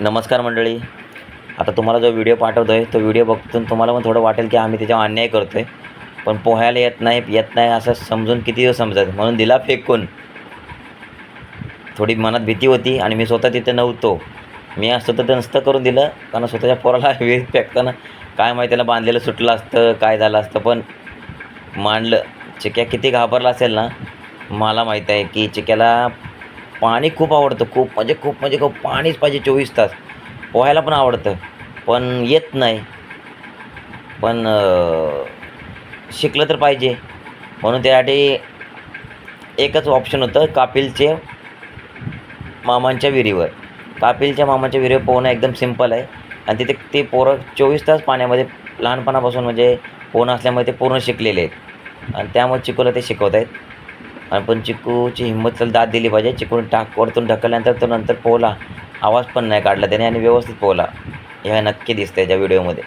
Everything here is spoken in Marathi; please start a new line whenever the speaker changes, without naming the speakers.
नमस्कार मंडळी. आता तुम्हाला जो व्हिडिओ पाठवतो आहे तो व्हिडिओ बघतून तुम्हाला पण थोडं वाटेल की आम्ही त्याच्यावर अन्याय करतो आहे पण पोहायला येत नाही येत नाही असं समजून किती दिवस समजत? म्हणून दिला फेकून. थोडी मनात भीती होती आणि मी स्वतः तिथे नव्हतो. मी असतो तर ते नसतं करून दिलं कारण स्वतःच्या पोराला विहिरीत फेकताना काय माहिती त्याला बांधलेलं सुटलं असतं काय झालं असतं पण मांडलं. चिक्या किती घाबरला असेल ना? मला माहीत आहे की चिक्याला पाणी खूप आवडतं खूप म्हणजे खूप म्हणजे खूप पाणीच पाहिजे चोवीस तास. पोहायला पण आवडतं पण येत नाही. पण शिकलं तर पाहिजे. म्हणून त्यासाठी एकच ऑप्शन होतं कापिलचे मामांच्या विहिरीवर. कापिलच्या मामाच्या विहिरीवर पोहणं एकदम सिंपल आहे. आणि तिथे ते पोरं चोवीस तास पाण्यामध्ये लहानपणापासून म्हणजे पोहणं असल्यामुळे ते पूर्ण शिकलेले आहेत. आणि त्यामुळे चिकोला ते शिकवत आहेत आणि पण चिकूची हिंमत त्याला दाद दिली पाहिजे. चिकून टाक वरतून ढकलल्यानंतर तो नंतर पोहला आवाज पण नाही काढला त्याने आणि व्यवस्थित पोहला ह्या नक्की दिसतं आहे याच्या व्हिडिओमध्ये.